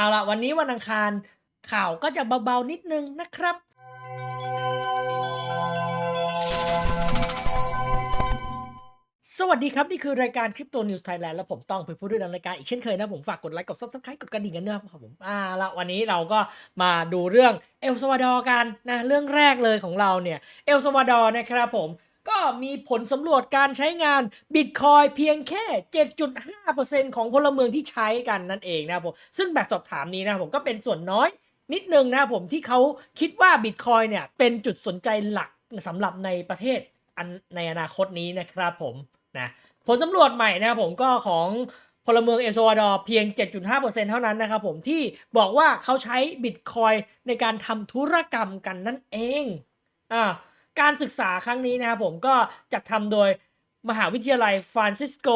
เอาละวันนี้วันอังคารข่าวก็จะเบาๆนิดนึงนะครับ สวัสดีครับ นี่คือรายการคริปโตนิวส์ไทยแลนด์และผมต้องเป็นผู้ดำเนินรายการอีกเช่นเคยนะผมฝากกดไลค์กดซับสไครต์กดกระดิ่งกันด้วยครับผมอ่าละวันนี้เราก็มาดูเรื่องเอลซาวาดอร์กันนะเรื่องแรกเลยของเราเนี่ยเอลซาวาดอร์นะครับผม ก็มีผลสำรวจการใช้งานบิตคอยเพียงแค่ 7.5%ของพลเมืองที่ใช้กันนั่นเองนะครับผมซึ่งแบบสอบถามนี้นะครับผมก็เป็นส่วนน้อยนิดนึงนะครับผมที่เขาคิดว่าบิตคอยเนี่ยเป็นจุดสนใจหลักสำหรับในประเทศอันในอนาคตนี้นะครับผมนะผลสำรวจใหม่นะครับผมก็ของพลเมืองเอลซาวาดอร์เพียง 7.5%เท่านั้นนะครับผมที่บอกว่าเขาใช้บิตคอยในการทำธุรกรรมกันนั่นเองอ่า การศึกษาครั้งนี้นะครับผมก็จัดทำโดยมหาวิทยาลัยฟรานซิสโก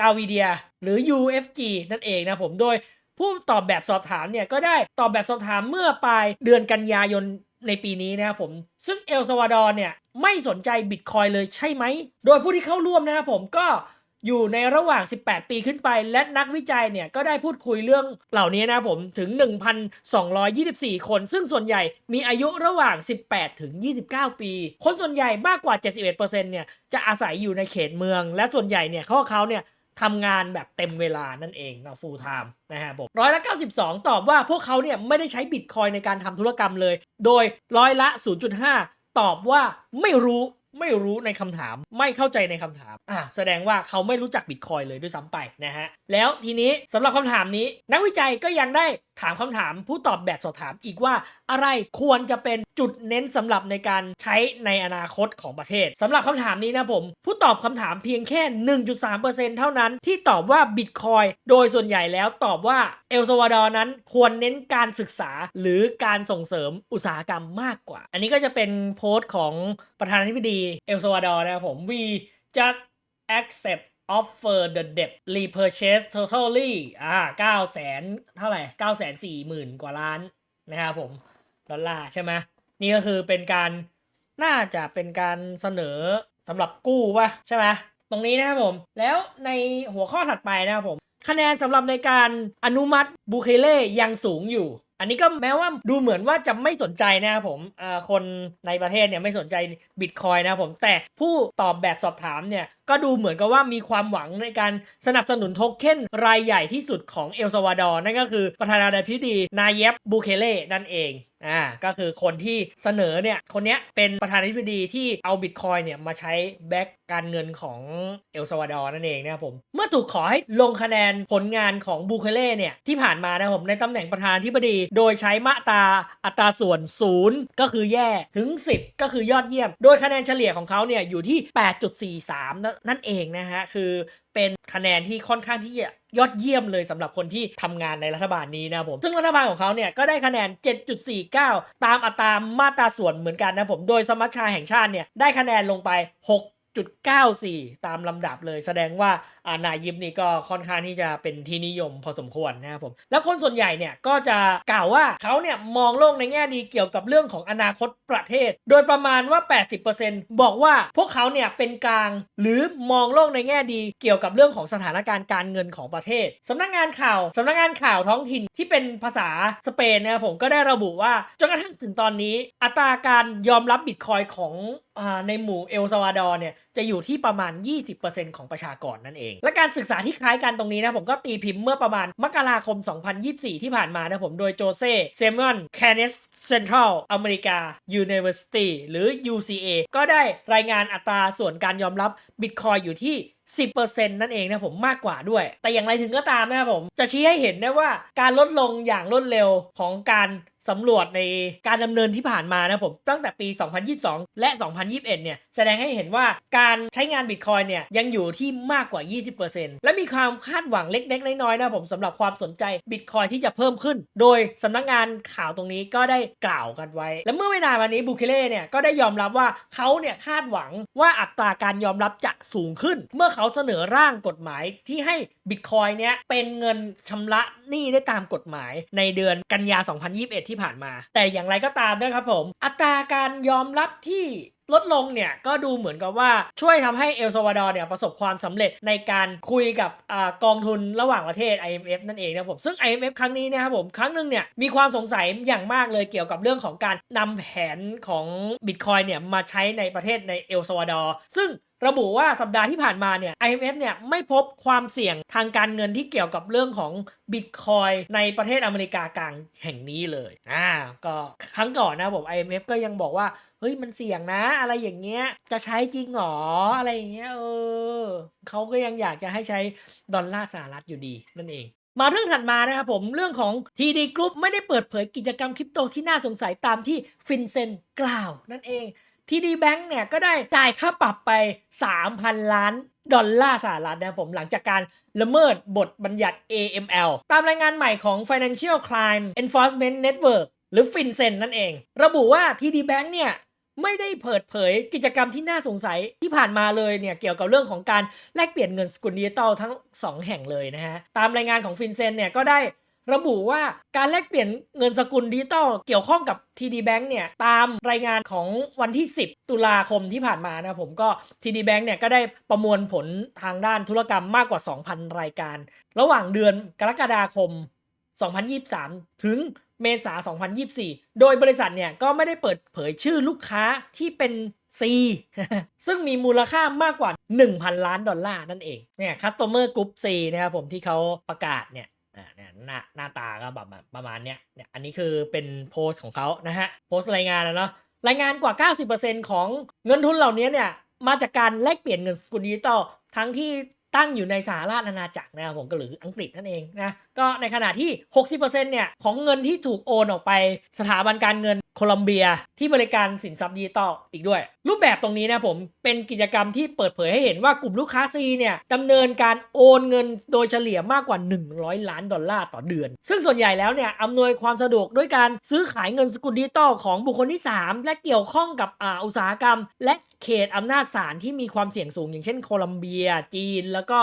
กาวิเดีย หรือ UFG นั่นเองนะผมโดยผู้ตอบแบบสอบถามเนี่ยก็ได้ตอบแบบสอบถามเมื่อปลายเดือนกันยายนในปีนี้นะครับผม ซึ่งเอลซาวาดอร์เนี่ยไม่สนใจบิตคอยเลยใช่ไหม โดยผู้ที่เข้าร่วมนะครับผมก็ อยู่ในระหว่าง 18 ปีขึ้นไป และนักวิจัยเนี่ยก็ได้พูดคุยเรื่องเหล่านี้นะผมถึง 1,224 คน ซึ่งส่วนใหญ่มีอายุระหว่าง 18 ถึง 29 ปี คนส่วนใหญ่มากกว่า 71%เนี่ยจะอาศัยอยู่ในเขตเมือง และส่วนใหญ่เนี่ยเขาเขาเนี่ยทำงานแบบเต็มเวลานั่นเองเนาะ full time นะฮะผมร้อยละ 92 ตอบว่าพวกเขาเนี่ยไม่ได้ใช้บิตคอยในการทำธุรกรรมเลย โดยร้อยละ 0.5 ตอบว่าไม่รู้ ไม่รู้ในคำถาม ไม่เข้าใจในคำถาม อะแสดงว่าเขาไม่รู้จักบิตคอยเลยด้วยซ้ำไปนะฮะ แล้วทีนี้สำหรับคำถามนี้ นักวิจัยก็ยังได้ถามคำถามผู้ตอบแบบสอบถามอีกว่าอะไรควรจะเป็นจุดเน้นสำหรับในการใช้ในอนาคตของประเทศสำหรับคำถามนี้นะผม ผู้ตอบคำถามเพียงแค่ 1.3%เท่านั้นที่ตอบว่าบิตคอยโดยส่วนใหญ่แล้วตอบว่าเอลซาวาดอร์นั้นควรเน้นการศึกษาหรือการส่งเสริมอุตสาหกรรมมากกว่า อันนี้ก็จะเป็นโพสต์ของประธานาธิบดีเอลซาวาดอร์นะครับผม we just accept offer the debt repurchase totally อ่า9แสนเท่าไหร่9แสน4หมื่นกว่าล้านนะครับผม ดอลลาร์ใช่ไหมนี่ก็คือเป็นการน่าจะเป็นการเสนอสำหรับกู้ป่ะใช่ไหมตรงนี้นะครับผม แล้วในหัวข้อถัดไปนะครับผม คะแนนสำหรับในการอนุมัติบูเคเล่ยังสูงอยู่ อันนี้ก็แม้ว่าดูเหมือนว่าจะไม่สนใจนะครับผมคนในประเทศเนี่ยไม่สนใจบิตคอยนะครับผม แต่ผู้ตอบแบบสอบถามเนี่ยก็ดูเหมือนกับว่ามีความหวังในการสนับสนุนโทเค็นรายใหญ่ที่สุดของเอลซาวาดอร์นั่นก็คือประธานาธิบดีนายเยบบูเคเล่นั่นเอง อ่าก็คือคนที่เสนอเนี่ยคนเนี้ยเป็นประธานาธิบดีที่เอาบิตคอยเนี่ยมาใช้แบ็กการเงินของเอลซาวาดอร์นั่นเองนะครับผม เมื่อถูกขอให้ลงคะแนนผลงานของบูเคเล่เนี่ยที่ผ่านมานะครับผมในตำแหน่งประธานาธิบดี โดยใช้มาตราอัตราส่วน 0 ก็คือแย่ถึง 10 ก็คือยอดเยี่ยม โดยคะแนนเฉลี่ยของเขาเนี่ยอยู่ที่ 8.43 นั่นเองนะฮะคือเป็นคะแนนที่ค่อนข้างที่จะ ยอดเยี่ยมเลยสำหรับคนที่ทำงานในรัฐบาลนี้นะผมซึ่งรัฐบาลของเขาเนี่ยก็ได้คะแนน 7.49 ตามอัตรามาตราส่วนเหมือนกันนะผมโดยสมัชชาแห่งชาติเนี่ยได้คะแนนลงไป 6.94 ตามลำดับเลยแสดงว่าอ่านายิมนี่ก็ค่อนข้างที่จะเป็นที่นิยมพอสมควรนะครับผม แล้วคนส่วนใหญ่เนี่ยก็จะกล่าวว่าเขาเนี่ยมองโลกในแง่ดีเกี่ยวกับเรื่องของอนาคตประเทศ โดยประมาณว่า 80%บอกว่าพวกเขาเนี่ยเป็นกลางหรือมองโลกในแง่ดีเกี่ยวกับเรื่องของสถานการณ์การเงินของประเทศสำนักงานข่าวสำนักงานข่าวท้องถิ่นที่เป็นภาษาสเปนนะครับผมก็ได้ระบุว่าจนกระทั่งถึงตอนนี้ อัตราการยอมรับบิตคอยของในหมู่เอลซาวาดอร์เนี่ย จะอยู่ที่ประมาณ 20%ของประชากรนั่นเอง และการศึกษาที่คล้ายกันตรงนี้นะ ผมก็ตีพิมพ์เมื่อประมาณมกราคม 2024 ที่ผ่านมานะผมโดยโจเซ่เซมอนแคเนสเซ็นทรัลอเมริกา University หรือ UCA ก็ได้รายงานอัตราส่วนการยอมรับบิตคอยอยู่ที่ 10%นั่นเองนะผมมากกว่าด้วย แต่อย่างไรถึงก็ตามนะครับผม จะชี้ให้เห็นได้ว่าการลดลงอย่างรวดเร็วของการ สำรวจในการดำเนินที่ผ่านมานะผมตั้งแต่ปี 2022 และ 2021 เนี่ยแสดงให้เห็นว่าการใช้งานบิตคอยเนี่ยยังอยู่ที่มากกว่า 20%และมีความคาดหวังเล็กๆ น้อยๆนะผมสำหรับความสนใจบิตคอยที่จะเพิ่มขึ้น โดยสำนักงานข่าวตรงนี้ก็ได้กล่าวกันไว้ และเมื่อไม่นานมานี้บูเคเล่เนี่ยก็ได้ยอมรับว่าเขาเนี่ยคาดหวังว่าอัตราการยอมรับจะสูงขึ้น เมื่อเขาเสนอร่างกฎหมายที่ให้บิตคอยเนี่ยเป็นเงินชำระหนี้ได้ตามกฎหมายในเดือนกันยา 2021 ที่ผ่านมา แต่อย่างไรก็ตามนะครับผม อัตราการยอมรับที่ลดลงเนี่ยก็ดูเหมือนกับว่าช่วยทำให้เอลซาวาดอร์เนี่ยประสบความสำเร็จในการคุยกับอกองทุนระหว่างประเทศ IMF นั่นเองนะครับผมซึ่ง IMF ครั้งนี้นะครับผมครั้งหนึ่งเนี่ยมีความสงสัยอย่างมากเลยเกี่ยวกับเรื่องของการนำแผนของ Bitcoin เนี่ยมาใช้ในประเทศในเอลซาวาดอร์ซึ่ง ระบุว่าสัปดาห์ที่ผ่านมาเนี่ย IMF เนี่ยไม่พบความเสี่ยงทางการเงินที่เกี่ยวกับเรื่องของบิตคอยในประเทศอเมริกากลางแห่งนี้เลย อ่า ก็ครั้งก่อนนะผม IMF ก็ยังบอกว่า เฮ้ยมันเสี่ยงนะ อะไรอย่างเงี้ย จะใช้จริงหรอ อะไรอย่างเงี้ยเออเขาก็ยังอยากจะให้ใช้ดอลลาร์สหรัฐอยู่ดีนั่นเองมาเรื่องถัดมานะครับผมเรื่องของ TD Group ไม่ได้เปิดเผยกิจกรรมคริปโตที่น่าสงสัยตามที่ฟินเซนกล่าวนั่นเอง TD Bank เนี่ยก็ได้จ่ายค่าปรับไป 3,000 ล้านดอลลาร์สหรัฐนะผมหลังจากการละเมิดบทบัญญัติ AML ตามรายงานใหม่ของ Financial Crime Enforcement Network หรือ FinCEN นั่นเอง ระบุว่า TD Bank เนี่ยไม่ได้เปิดเผยกิจกรรมที่น่าสงสัยที่ผ่านมาเลยเนี่ยเกี่ยวกับเรื่องของการแลกเปลี่ยนเงินสกุลดิจิตอลทั้ง 2 แห่งเลยนะฮะ ตามรายงานของฟินเซนเนี่ยก็ได้ ระบุว่าการแลกเปลี่ยนเงินสกุลดิจิตอลเกี่ยวข้องกับ TD Bank เนี่ยตามรายงานของวันที่ 10 ตุลาคมที่ผ่านมานะผมก็ TD Bank เนี่ยก็ได้ประมวลผลทางด้านธุรกรรมมากกว่า 2,000 รายการ ระหว่างเดือนกรกฎาคม 2023 ถึงเมษา 2024 โดยบริษัทเนี่ยก็ไม่ได้เปิดเผยชื่อลูกค้าที่เป็น C ซึ่งมีมูลค่ามากกว่า 1,000 ล้านดอลลาร์นั่นเองเนี่ย Customer Group C นะครับผมที่เขาประกาศเนี่ย อ่าเนี่ยหน้าหน้าตาก็แบบประมาณเนี้ยเนี่ยอันนี้คือเป็นโพสต์ของเขานะฮะโพสต์รายงานนะเนาะรายงานกว่า 90%ของเงินทุนเหล่านี้เนี่ยมาจากการแลกเปลี่ยนเงินสกุลดิจิตอลทั้งที่ ตั้งอยู่ในสหราชอาณาจักรนะครับผมก็หรืออังกฤษนั่นเองนะก็ในขณะที่ 60%เนี่ยของเงินที่ถูกโอนออกไปสถาบันการเงินโคลัมเบีย ที่บริการสินทรัพย์ดิจิตอลอีกด้วย รูปแบบตรงนี้นะผมเป็นกิจกรรมที่เปิดเผยให้เห็นว่ากลุ่มลูกค้า C เนี่ยดำเนินการโอนเงินโดยเฉลี่ยมากกว่า 100 ล้านดอลลาร์ต่อเดือน ซึ่งส่วนใหญ่แล้วเนี่ยอำนวยความสะดวกด้วยการซื้อขายเงินสกุลดิจิตอลของบุคคลที่ 3 และเกี่ยวข้องกับอ,อุตสาหกรรม และเขตอำนาจศาลที่มีความเสี่ยงสูง อย่างเช่นโคลัมเบีย จีน แล้วก็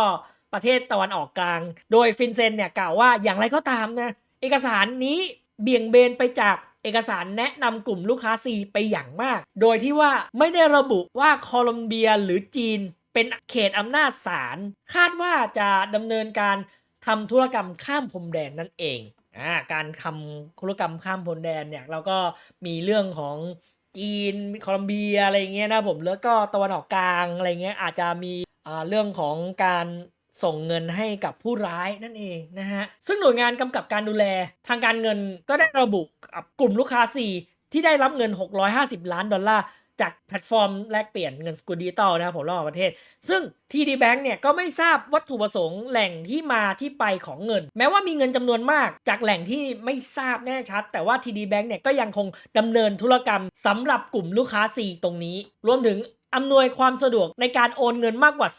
ประเทศตะวันออกกลาง โดยฟินเซนเนี่ยกล่าวว่าอย่างไรก็ตามนะ เอกสารนี้เบี่ยงเบนไปจากเอกสารแนะนำกลุ่มลูกค้า C ไปอย่างมาก โดยที่ว่าไม่ได้ระบุว่าโคลัมเบียหรือจีนเป็นเขตอำนาจศาล คาดว่าจะดำเนินการทำธุรกรรมข้ามพรมแดนนั่นเองอ่าการทำธุรกรรมข้ามพรมแดนเนี่ยเราก็มีเรื่องของจีนโคลัมเบียอะไรอย่างเงี้ยนะผมแล้วก็ตะวันออกกลางอะไรเงี้ยอาจจะมี เรื่องของการส่งเงินให้กับผู้ร้ายนั่นเองนะฮะ ซึ่งหน่วยงานกำกับการดูแลทางการเงินก็ได้ระบุกับกลุ่มลูกค้า 4 ที่ได้รับเงิน 650 ล้านดอลลาร์จากแพลตฟอร์มแลกเปลี่ยนเงินสกุลดิจิตอลนะครับผมระหว่างประเทศ ซึ่ง TD Bank เนี่ยก็ไม่ทราบวัตถุประสงค์แหล่งที่มาที่ไปของเงิน แม้ว่ามีเงินจำนวนมากจากแหล่งที่ไม่ทราบแน่ชัด แต่ว่า TD Bank เนี่ยก็ยังคงดำเนินธุรกรรมสำหรับกลุ่มลูกค้า 4 ตรงนี้ รวมถึง อำนวยความสะดวกในการโอนเงินมากกว่า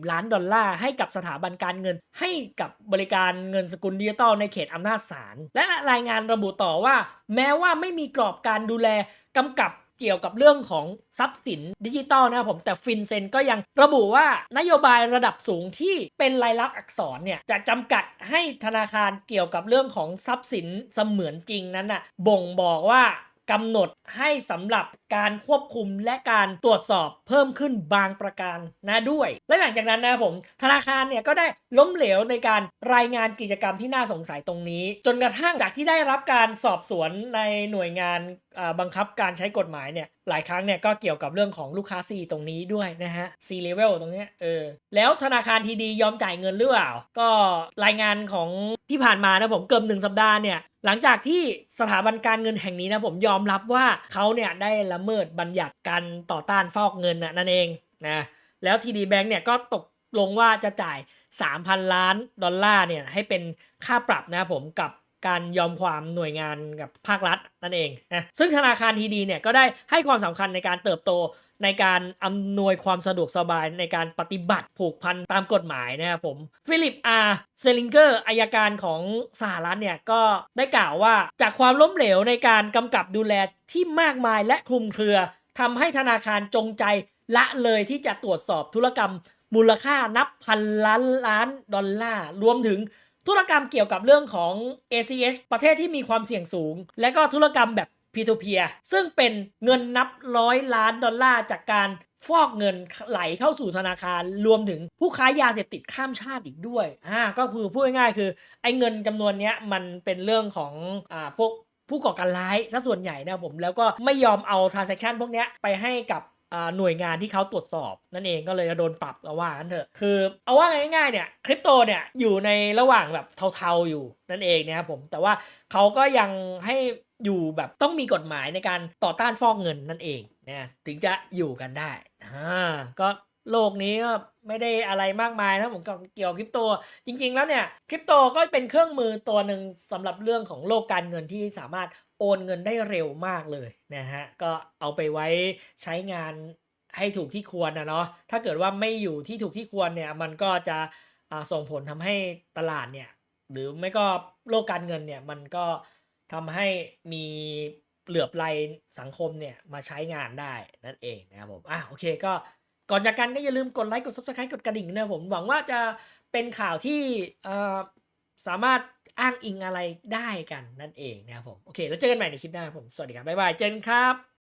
420 ล้านดอลลาร์ให้กับสถาบันการเงิน ให้กับบริการเงินสกุลดิจิตอลในเขตอำนาจศาลและรายงานระบุต่อว่า แม้ว่าไม่มีกรอบการดูแลกำกับเกี่ยวกับเรื่องของทรัพย์สินดิจิตอลนะครับผมแต่ฟินเซนก็ยังระบุว่านโยบายระดับสูงที่เป็นลายลักษณ์อักษรเนี่ยจะจำกัดให้ธนาคารเกี่ยวกับเรื่องของทรัพย์สินเสมือนจริงนั้นน่ะบ่งบอกว่า กำหนดให้สำหรับการควบคุมและการตรวจสอบเพิ่มขึ้นบางประการนะด้วย และหลังจากนั้นนะผม ธนาคารเนี่ยก็ได้ล้มเหลวในการรายงานกิจกรรมที่น่าสงสัยตรงนี้ จนกระทั่งจากที่ได้รับการสอบสวนในหน่วยงานบังคับการใช้กฎหมายเนี่ยหลายครั้งเนี่ยก็เกี่ยวกับเรื่องของลูกค้า C ตรงนี้ด้วยนะฮะ C level ตรงเนี้ยเออแล้วธนาคารทีดียอมจ่ายเงินหรือเปล่า ก็รายงานของที่ผ่านมานะผมเกือบหนึ่งสัปดาห์เนี่ย หลังจากที่สถาบันการเงินแห่งนี้นะผมยอมรับว่าเขาเนี่ยได้ละเมิดบัญญัติการต่อต้านฟอกเงินนะนั่นเองนะแล้วทีดีแบงก์เนี่ยก็ตกลงว่าจะจ่าย 3,000 ล้านดอลลาร์เนี่ยให้เป็นค่าปรับนะผมกับการยอมความหน่วยงานกับภาครัฐนั่นเองนะซึ่งธนาคารทีดีเนี่ยก็ได้ให้ความสำคัญในการเติบโต ในการอำนวยความสะดวกสบายในการปฏิบัติผูกพันตามกฎหมายนะครับผมฟิลิปอาร์เซลิงเกอร์อายการของสหรัฐเนี่ยก็ได้กล่าวว่าจากความล้มเหลวในการกำกับดูแลที่มากมายและคลุมเครือทำให้ธนาคารจงใจละเลยที่จะตรวจสอบธุรกรรมมูลค่านับพันล้านล้านดอลลาร์รวมถึงธุรกรรมเกี่ยวกับเรื่องของ ACH ประเทศที่มีความเสี่ยงสูง และก็ธุรกรรมแบบ P2P ซึ่งเป็นเงินนับร้อยล้านดอลลาร์จากการฟอกเงินไหลเข้าสู่ธนาคารรวมถึงผู้ค้ายาเสพติดข้ามชาติอีกด้วยอ่าก็คือพูดง่ายๆคือไอ้เงินจำนวนเนี้ยมันเป็นเรื่องของอ่าพวกผู้ก่อการร้ายซะส่วนใหญ่นะผมแล้วก็ไม่ยอมเอา transaction พวกเนี้ยไปให้กับหน่วยงานที่เขาตรวจสอบ นั่นเองก็เลยโดนปรับเอาว่ากันเถอะคือเอาว่าง่ายๆเนี่ยคริปโตเนี่ยอยู่ในระหว่างแบบเทาๆอยู่นั่นเองนะครับผมแต่ว่าเขาก็ยังให้ อยู่แบบต้องมีกฎหมายในการต่อต้านฟอกเงินนั่นเองนะถึงจะอยู่กันได้อ่าก็โลกนี้ก็ไม่ได้อะไรมากมายนะผมกับเกี่ยวกับคริปโต จริง ๆ แล้วเนี่ยคริปโตก็เป็นเครื่องมือตัวหนึ่งสำหรับเรื่องของโลกการเงินที่สามารถโอนเงินได้เร็วมากเลยนะฮะก็เอาไปไว้ใช้งานให้ถูกที่ควรนะเนาะถ้าเกิดว่าไม่อยู่ที่ถูกที่ควรเนี่ยมันก็จะอ่าส่งผลทำให้ตลาดเนี่ยหรือไม่ก็โลกการเงินเนี่ยมันก็ ทำให้มีเหลือบไรสังคมเนี่ยมาใช้งานได้นั่นเองนะครับผมอะโอเคก็ก่อนจากกันก็อย่าลืมกดไลค์กด subscribe กดกระดิ่งนะผมหวังว่าจะเป็นข่าวที่สามารถอ้างอิงอะไรได้กันนั่นเองนะครับผมโอเค แล้วเจอกันใหม่ในคลิปหน้าผม สวัสดีครับ บ๊ายบาย เจนครับ